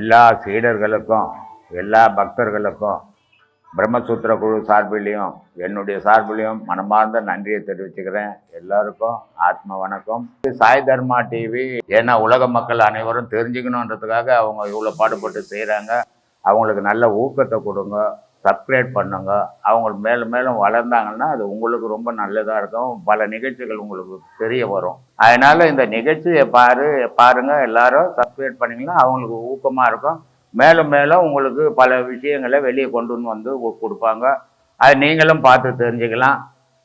எல்லா சீடர்களுக்கும் எல்லா பக்தர்களுக்கும் பிரம்மசூத்திர குழு சார்பிலையும் என்னுடைய சார்பிலையும் மனமார்ந்த நன்றியை தெரிவிச்சுக்கிறேன். எல்லாருக்கும் ஆத்ம வணக்கம். சாய் தர்மா டிவி ஏன்னா உலக மக்கள் அனைவரும் தெரிஞ்சுக்கணுன்றதுக்காக அவங்க இவ்வளோ பாடுபட்டு செய்கிறாங்க அவங்களுக்கு நல்ல ஊக்கத்தை கொடுங்க. சப்ஸ்கிரைப் பண்ணுங்க. அவங்க மேலும் மேலும் வளர்ந்தாங்கன்னா அது உங்களுக்கு ரொம்ப நல்லதாக இருக்கும். பல நிகழ்ச்சிகள் உங்களுக்கு தெரிய வரும். அதனால் இந்த நிகழ்ச்சியை பாரு பாருங்கள் எல்லாரும் சப்ஸ்கிரைப் பண்ணிங்கன்னா அவங்களுக்கு ஊக்கமாக இருக்கும். மேலும் மேலும் உங்களுக்கு பல விஷயங்களை வெளியே கொண்டு வந்து கொடுப்பாங்க. அது நீங்களும் பார்த்து தெரிஞ்சுக்கலாம்.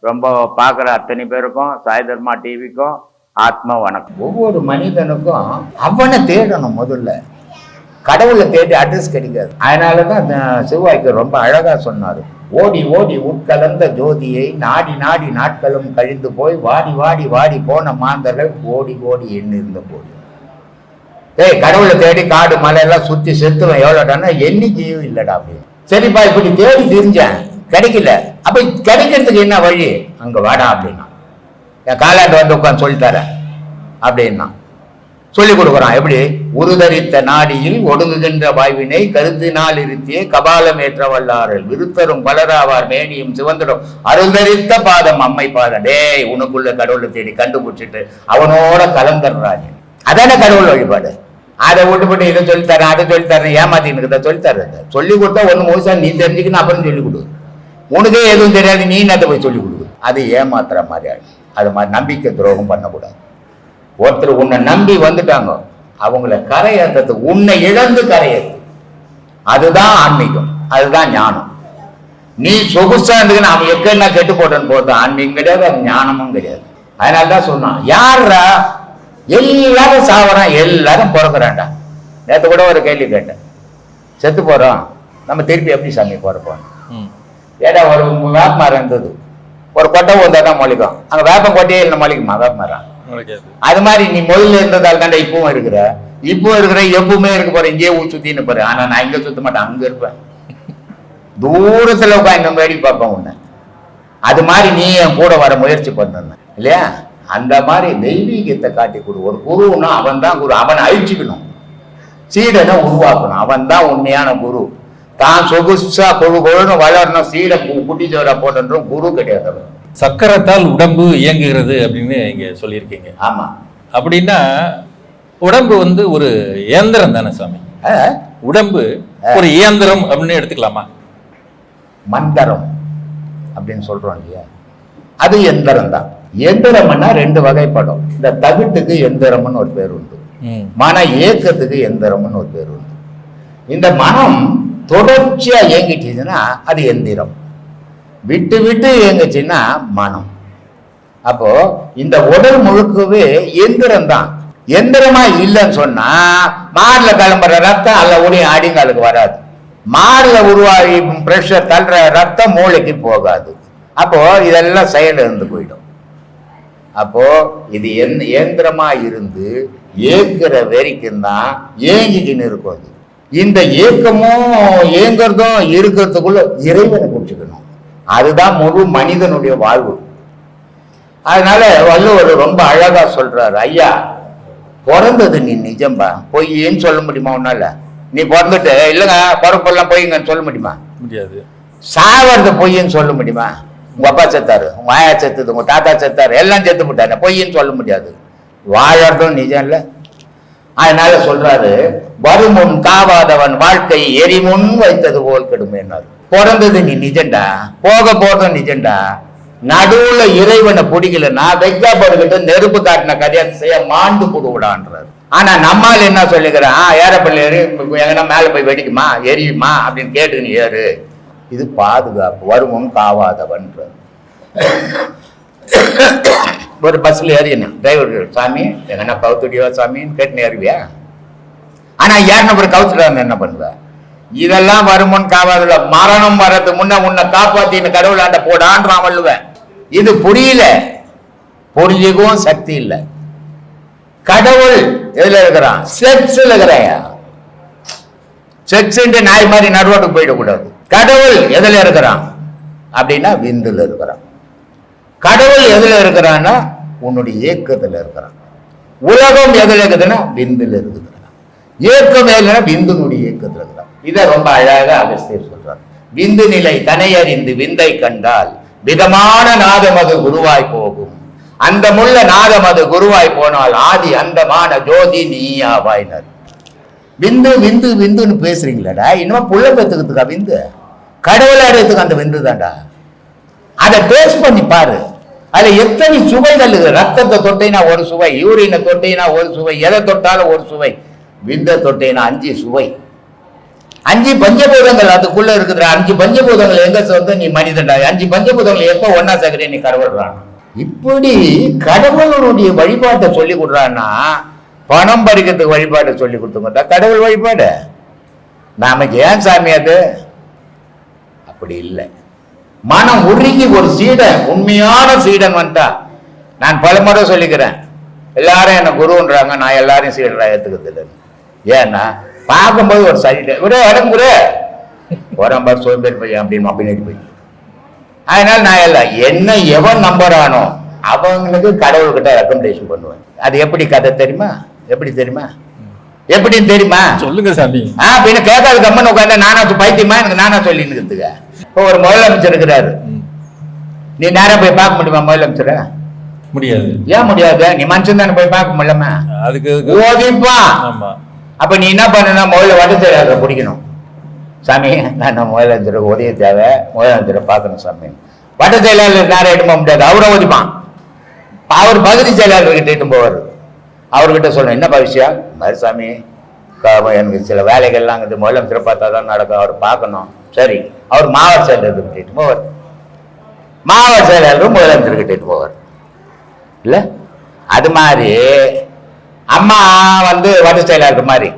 ரொம்ப பார்க்குற அத்தனை பேருக்கும் சாய் தர்மா டிவிக்கும் ஆத்மா வணக்கம். ஒவ்வொரு மனிதனுக்கும் அவனை தேடணும் முதல்ல. கடவுளை தேடி அட்ரஸ் கிடைக்காது. அதனால தான் சிவாய்க்கு ரொம்ப அழகாக சொன்னார். ஓடி ஓடி உட்கலந்த ஜோதியை நாடி நாடி நாட்களும் கழிந்து போய் வாடி வாடி வாடி போன மாந்தர்கள் ஓடி ஓடி எண்ணிருந்த போது. ஏய் கடவுளை தேடி காடு மலையெல்லாம் சுற்றி செத்துவேன் எவ்வளோடான்னா எண்ணிக்கையும் இல்லைடா அப்படின்னு. சரிப்பா இப்படி தேடி தெரிஞ்சேன். கிடைக்கல. அப்போ கிடைக்கிறதுக்கு என்ன வழி? அங்கே வாடா அப்படின்னா. என் காலாண்டு வந்து உட்காந்து சொல்லித்தரேன். அப்படின்னா. சொல்லிக் கொடுக்குறான். எப்படி? உருதரித்த நாடியில் ஒடுங்குகின்ற வாய்வினை கருத்தினால் இருத்தியே கபாலம் ஏற்ற வல்லார்கள் விருத்தரும் பலராவார் மேனியும் சிவந்தரும். அருந்தரித்த பாதம் அம்மை பாதம். டேய் உனக்குள்ள கடவுளை தேடி கண்டுபிடிச்சிட்டு அவனோட கலந்துடுறாங்க அதானே கடவுள் வழிபாடு? அதை விட்டு போட்டு இதை சொல்லித்தரேன் அதை சொல்லித்தரேன் ஏமாத்தின்னு சொல்லித்தர்றது சொல்லி கொடுத்தா ஒன்று முழுசா நீ தெரிஞ்சுக்கணும் அப்புறம் சொல்லி கொடு. உனக்கே எதுவும் தெரியாது நீ என்னத்தை போய் சொல்லி கொடு. அது ஏமாத்துற மாதிரி ஆகும் அது மாதிரி நம்பிக்கை துரோகம் பண்ணக்கூடாது. ஒருத்தர் உன்னை நம்பி வந்துட்டாங்க அவங்கள கரையேற்றத்துக்கு உன்னை இழந்து கரையேற்று. அதுதான் ஆன்மீகம் அதுதான் ஞானம். நீ சொகுசா இருந்துக்குன்னு அவன் எக்கன்னா கெட்டு போட்டேன்னு போட்டு ஆன்மீகம் கிடையாது அது ஞானமும் கிடையாது. அதனால தான் சொன்னான் யாரா எல்லாரும் சாவறான் எல்லாரும் பிறகுறான்டா நேற்று கூட ஒரு கேள்வி கேட்டேன். செத்து போறோம் நம்ம திருப்பி எப்படி சாமி பிறப்போம். ஏடா ஒரு வேப்ப மரம் இருந்தது. ஒரு கொட்டை வந்தா தான் மொழிக்கும். அங்க வேப்பம் கொட்டையே இல்லை மொழிக்குமா? வேப்ப மரம் முளைக்காது அது மாதிரி நீ முதல்ல இருந்ததால் தாண்டா இப்பவும் இருக்கிற. இப்போ இருக்கிற எப்பவுமே இருக்க போற இங்கேயே ஊர் சுத்தின்னு போற. ஆனா நான் இங்க சுத்த மாட்டேன் அங்க இருப்பேன். தூரத்துல உட்காந்து வேடி பார்ப்பேன் உன்னை. அது மாதிரி நீ என் கூட வர முயற்சி பண்ணணும் இல்லையா? அந்த மாதிரி தெய்வீகத்தை காட்டி கொடு. ஒரு குருன்னா அவன் தான் குரு. அவனை அழிச்சுக்கணும். சீடனை உருவாக்கணும். அவன் தான் உண்மையான குரு. தான் சொகுசா கொழு கொழுன்னு வளரணும். சீடை குட்டி சோரா போடணும் குரு கிடையாது அவன். சக்கரத்தால் உடம்பு இயங்குகிறது அப்படின்னு இங்க சொல்லியிருக்கீங்க. ஆமா. அப்படின்னா உடம்பு வந்து ஒரு இயந்திரம் தானே சாமி? உடம்பு ஒரு இயந்திரம் அப்படின்னு எடுத்துக்கலாமா? மந்தரம் அப்படின்னு சொல்றோம் இல்லையா? அது எந்திரம் தான். எந்திரம்னா ரெண்டு வகைப்படும். இந்த தகுட்டுக்கு எந்திரம்னு ஒரு பேர் உண்டு. மன ஏக்கத்துக்கு எந்திரம்னு ஒரு பேர் உண்டு. இந்த மனம் தொடர்ச்சியா இயங்கிட்டுச்சுன்னா அது எந்திரம் விட்டு விட்டு இயங்குச்சுன்னா மனம். அப்போ இந்த உடல் முழுக்கவே எந்திரம் தான். எந்திரமா இல்லைன்னு சொன்னா மாடுல கிளம்புற ரத்தம் அல்ல ஒளி ஆடிங்காலுக்கு வராது. மாடுல உருவாகி பிரஷர் தள்ளுற ரத்தம் மூளைக்கு போகாது. அப்போ இதெல்லாம் செயல் இருந்து போயிடும். அப்போ இது என் இயந்திரமா இருந்து ஏங்குற வரைக்கும் தான் ஏங்கிக்கின்னு இருக்கும் அது. இந்த ஏக்கமும் ஏங்குறதும் இருக்கிறதுக்குள்ள இறைவனை பிடிச்சிக்கணும். அதுதான் முழு மனிதனுடைய வாழ்வு. அதனால வள்ளுவர் ரொம்ப அழகா சொல்றாரு ஐயா பிறந்தது நீ நிஜம்பா? பொய்ன்னு சொல்ல முடியுமா உன்னால? நீ பிறந்துட்டு இல்லைங்க பிறப்பெல்லாம் பொய்ங்கன்னு சொல்ல முடியுமா? முடியாது. சாவறது பொய்ன்னு சொல்ல முடியுமா? உங்க அப்பா செத்தாரு உங்க ஆயா செத்துது உங்க தாத்தா செத்தாரு எல்லாம் செத்து விட்டாரு பொய்ன்னு சொல்ல முடியாது. வாழறதும் நிஜம் இல்ல. அதனால சொல்றாரு வருமுன் காவாதவன் வாழ்க்கை எரிமுன் வைத்தது போல் கெடுமேனாரு. பிறந்தது நீ நிஜண்டா போக போறதும் நிஜண்டா நடுவுல இறைவனை பிடிக்கலன்னா வெக்காப்படுகிட்ட நெருப்பு காட்டின கதையா செய்ய மாண்டு கொடுவிடான்றாரு ஆனா நம்மால் என்ன சொல்லிக்கிறான் ஏறப்பள்ளி ஏறி எங்கன்னா மேல போய் வெடிக்குமா? எரியுமா? அப்படின்னு கேட்டு நீ ஏறு. இது பாதுகாப்பு வருமுன் காவாதவன்ற ஒரு பஸ்ல ஏறினா டிரைவர் சாமி எங்கன்னா கவுத்துடியோ சாமின்னு கேட்டு ஏறுவியா? ஆனா ஏறின பிறகு கவுத்துட்டு என்ன பண்ணுவேன் இதெல்லாம் வருமுன் காவாதுல மரணம் வரது முன்ன உன்னை காப்பாத்தின்னு கடவுளாண்ட போடான்றான் வள்ளுவன். இது புரியல. புரியவும் சக்தி இல்லை. கடவுள் எதுல இருக்கிறான்? செக்ஸ்ல இருக்கிறையா? செக்ஸ் நாய் மாதிரி நடுவோட்டுக்கு போயிடக்கூடாது கடவுள் எதுல இருக்கிறான்? அப்படின்னா விந்துல இருக்கிறான். கடவுள் எதுல இருக்கிறான்னா உன்னுடைய ஏக்கத்துல இருக்கிறான். உலகம் எதுல இருக்குதுன்னா விந்துல இருக்குது இயக்கம் எதுலன்னா விந்துனுடைய இயக்கத்துல இருக்கிறான் இதை ரொம்ப அழகாக அகஸ்தியர் சொல்றார். விந்து நிலை தனையறிந்து விந்தை கண்டால் விதமான நாதமது குருவாய் போகும். அந்த முள்ள நாதமது குருவாய் போனால் ஆதி அந்தமான ஜோதி நீயாவாயினர் விந்து விந்து விந்துன்னு பேசுறீங்களடா. இன்னும் புள்ள பெத்துக்கிறதுக்கா விந்து? கடவுளை அடையத்துக்கு அந்த விந்து தான்டா. அதை டேஸ்ட் பண்ணி பாரு. அதுல எத்தனை சுவைகள் இருக்குது ரத்தத்தை தொட்டைனா ஒரு சுவை யூரினை தொட்டைனா ஒரு சுவை எதை தொட்டாலும் ஒரு சுவை. விந்த தொட்டைனா அஞ்சு சுவை. அஞ்சு பஞ்சபூதங்கள் அதுக்குள்ள இருக்குதுடா அஞ்சு பஞ்சபூதங்கள் எங்க சொந்த நீ மனிதன்டா அஞ்சு பஞ்சபூதங்கள் எப்ப ஒன்னா சேர்க்கிற நீ கடவுள்றான் இப்படி கடவுளுடைய வழிபாட்டை சொல்லி கொடுறான்னா பணம் பறிக்கிறதுக்கு வழிபாட்டை சொல்லி கொடுத்துங்க. கடவுள் வழிபாடு. நாம ஏன் சாமி அது? அப்படி இல்லை. மனம் உருகி ஒரு சீடன் உண்மையான சீடன் வந்துட்டா நான் பல முறை சொல்லிக்கிறேன். எல்லாரும் என்ன குருன்றாங்க நான் எல்லாரையும் சீடரா ஏத்துக்கிறது இல்லை ஏன்னா பார்க்கும்போது ஒரு சைடு ஒரே இடம் குரு உரம்பார் சோம்பேறி பையன் அப்படின்னு அப்படின்னு போய் அதனால நான் எல்லாம் என்ன எவன் நம்புறானோ அவங்களுக்கு கடவுள்கிட்ட ரெக்கமெண்டேஷன் பண்ணுவேன். அது எப்படி கதை தெரியுமா? எப்படி தெரியுமா? எப்படின்னு தெரியுமா? சொல்லுங்க சாமி. ஆ பின்ன கேட்காத கம்மன் உட்காந்து நானா பைத்தியமா? எனக்கு நானா சொல்லி இருக்கிறதுக்கு இப்போ ஒரு முதலமைச்சர் இருக்கிறாரு. நீ நேரா போய் பார்க்க முடியுமா முதலமைச்சரை? முடியாது. ஏன் முடியாது? நீ மனுஷன் தானே போய் பார்க்க முடியலமா அதுக்கு ஓதிப்பான் ஆமா. அப்ப நீ என்ன பண்ணணும் முதல்ல வட செயலாளரை பிடிக்கணும் சாமி நான் முதலமைச்சருக்கு உதவி தேவை. முதலமைச்சரை பார்க்கணும் சாமி. வட செயலாளர் நேரம் எடுக்க முடியாது. அவரை ஒதிப்பான் அவர் பகுதி செயலாளர்கிட்ட இட்டு போவார். அவர்கிட்ட சொல்லணும் என்னப்பா விஷயம்? மாதிரி சாமி க- எனக்கு சில வேலைகள்லாம் இருக்குது. முதலமைச்சரை பார்த்தா தான் நடக்கும். அவர் பார்க்கணும். சரி. அவர் மாவட்ட செயலாளர்கிட்ட இட்டு போவார். மாவட்ட செயலாளரும் முதலமைச்சர்கிட்ட இட்டு போவார். இல்லை? அது மாதிரி அம்மா வந்து வட்ட செயலாளர் மாதிரி.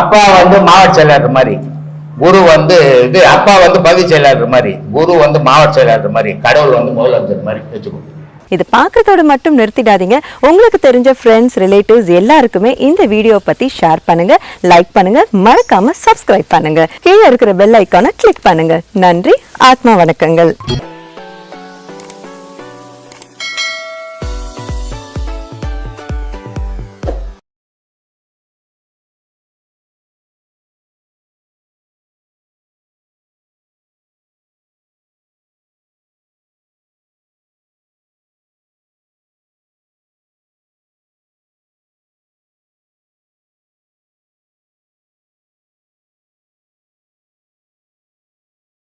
அப்பா வந்து மாவட்ட செயலாளர் மாதிரி. குரு வந்து இது அப்பா வந்து பகுதி செயலாளர் மாதிரி. குரு வந்து மாவட்ட செயலாளர் மாதிரி. கடவுள் வந்து முதலமைச்சர் மாதிரி வச்சுக்கோ இது பார்க்கறதோட மட்டும் நிறுத்திடாதீங்க. உங்களுக்கு தெரிஞ்ச ஃப்ரெண்ட்ஸ் ரிலேட்டிவ்ஸ் எல்லாருக்குமே இந்த வீடியோ பத்தி ஷேர் பண்ணுங்க லைக் பண்ணுங்க மறக்காம சப்ஸ்கிரைப் பண்ணுங்க. கீழே இருக்கிற பெல் ஐக்கானை கிளிக் பண்ணுங்க. நன்றி ஆத்மா வணக்கங்கள்.